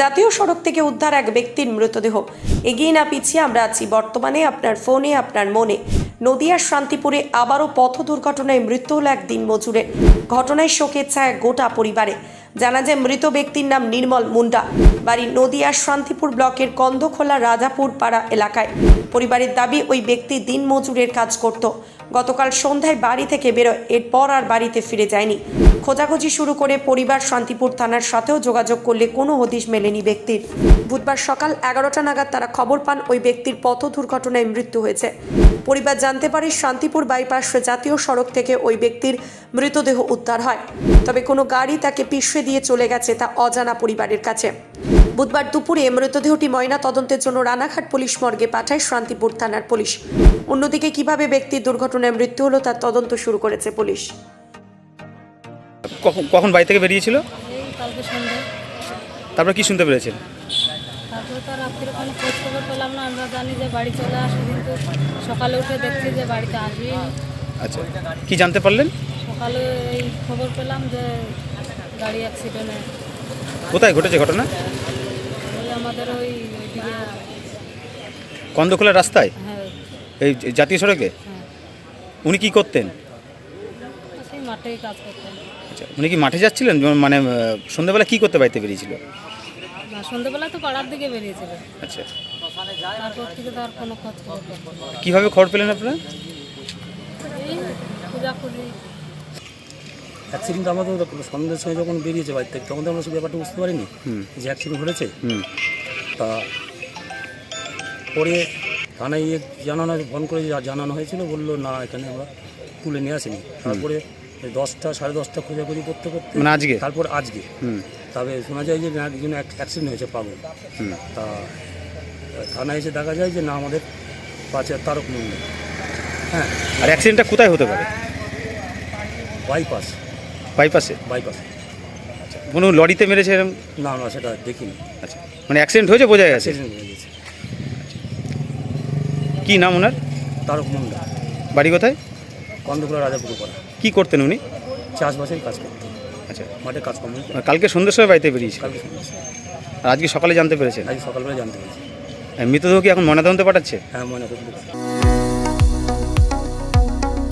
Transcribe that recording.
জাতীয় সড়ক থেকে উদ্ধার এক ব্যক্তির মৃতদেহ। এগিয়ে না পিছিয়ে আমরা আছি বর্তমানে আপনার ফোনে, আপনার মনে। নদিয়ার শান্তিপুরে আবারও পথ দুর্ঘটনায় মৃত্যু হল এক দিন মজুরের ঘটনায় শোকের ছায়া গোটা পরিবারে। জানা যায় মৃত ব্যক্তির নাম নির্মল মুন্ডা। বাড়ি নদিয়ার শান্তিপুর ব্লকের কন্দখোলা রাজাপুর পাড়া এলাকায়। পরিবারের দাবি, ওই ব্যক্তি দিন মজুরের কাজ করত। গতকাল সন্ধ্যায় বাড়ি থেকে বেরোয়, এরপর আর বাড়িতে ফিরে যায়নি। খোঁজাখুঁজি শুরু করে পরিবার শান্তিপুর থানার সাথেও যোগাযোগ করলে কোনো হদিশ মেলেনি ব্যক্তির। বুধবার সকাল এগারোটা নাগাদ তারা খবর পান, ওই ব্যক্তির পথ দুর্ঘটনায় মৃত্যু হয়েছে। পরিবার জানতে পারে, শান্তিপুর বাইপাস জাতীয় সড়ক থেকে ওই ব্যক্তির মৃতদেহ উদ্ধার হয়। তবে কোনো গাড়ি তাকে পিষে দিয়ে চলে গেছে তা অজানা পরিবারের কাছে। বুধবার দুপুরে মৃতদেহটি ময়না তদন্তের জন্য রানাঘাট পুলিশ মর্গে পাঠায় শান্তিপুর থানার পুলিশ। অন্যদিকে কীভাবে ব্যক্তির দুর্ঘটনায় মৃত্যু হলো তার তদন্ত শুরু করেছে পুলিশ। কখন কখন বাড়ি থেকে বেরিয়েছিল? এই কালকে সন্ধ্যে। তারপর কি শুনতে পেরেছেন? তারপরে তো রাত্রির ওখানে খোঁজ খবর পেলাম না আমরা জানি যে বাড়ি চলে আসে কিন্তু সকালে উঠে দেখছি যে বাড়িতে আসবি আচ্ছা কি জানতে পারলেন? সকালে এই খবর পেলাম যে গাড়ি অ্যাক্সিডেন্টে কোথায় ঘটেছে ঘটনা? আমাদের ওই কন্দখোলা রাস্তায়? হ্যাঁ। এই জাতীয় সড়কে? হ্যাঁ। উনি কি করতেন? আচ্ছা উনি কি মাঠে যাচ্ছিলেন? মানে সন্ধ্যাবেলা কি করতে বাড়িতে বেরিয়েছিল? সন্ধ্যেবেলা তো পাড়ার দিকে বেরিয়েছিল। আচ্ছা। তারপর থেকে কোনো খোঁজ কীভাবে খবর পেলেন আপনারা? অ্যাক্সিডেন্ট আমাদের সন্ধ্যের সময় যখন বেরিয়েছে বাড়ি থেকে তখন তো আমরা সে ব্যাপারটা বুঝতে পারিনি হুম। যে অ্যাক্সিডেন্ট ঘটেছে। তা পরে থানায় গিয়ে জানানো ফোন করে জানানো হয়েছিল বলল না এখানে আমরা তুলে নিয়ে আসিনি। তারপরে দশটা সাড়ে দশটা খোঁজাখুঁজি করতে করতে মানে আজকে? তারপর আজকে। হুম। তবে শোনা যায় যে একজন অ্যাক্সিডেন্ট হয়েছে পাগল। তা থানায় এসে দেখা যায় যে না আমাদের পাঁচে তারক মন্দির হ্যাঁ। আর অ্যাক্সিডেন্টটা কোথায় হতে পারে? বাইপাস। বাইপাসে বাইপাস কোনো লরিতে মেরেছে এরকম না না সেটা দেখিনি। আচ্ছা মানে অ্যাক্সিডেন্ট হয়েছে বোঝা গেছে? হয়ে কি নাম ওনার? তারক মন্ডা বাড়ি কোথায়? কন্দকুলা রাজাপুর কি করতেন উনি? চাষবাসের কাজ করতে আচ্ছা। মাঠে কাজ কর্ম কালকে সন্ধ্যের সময় বাড়িতে বেরিয়েছিল কালকে শুনেছি আর আজকে সকালে জানতে পেরেছেন? আজ সকালবেলা জানতে পেরেছি। আর মৃতদেহ কি এখন ময়নাতদন্তে পাঠাচ্ছে? হ্যাঁ মনে করতে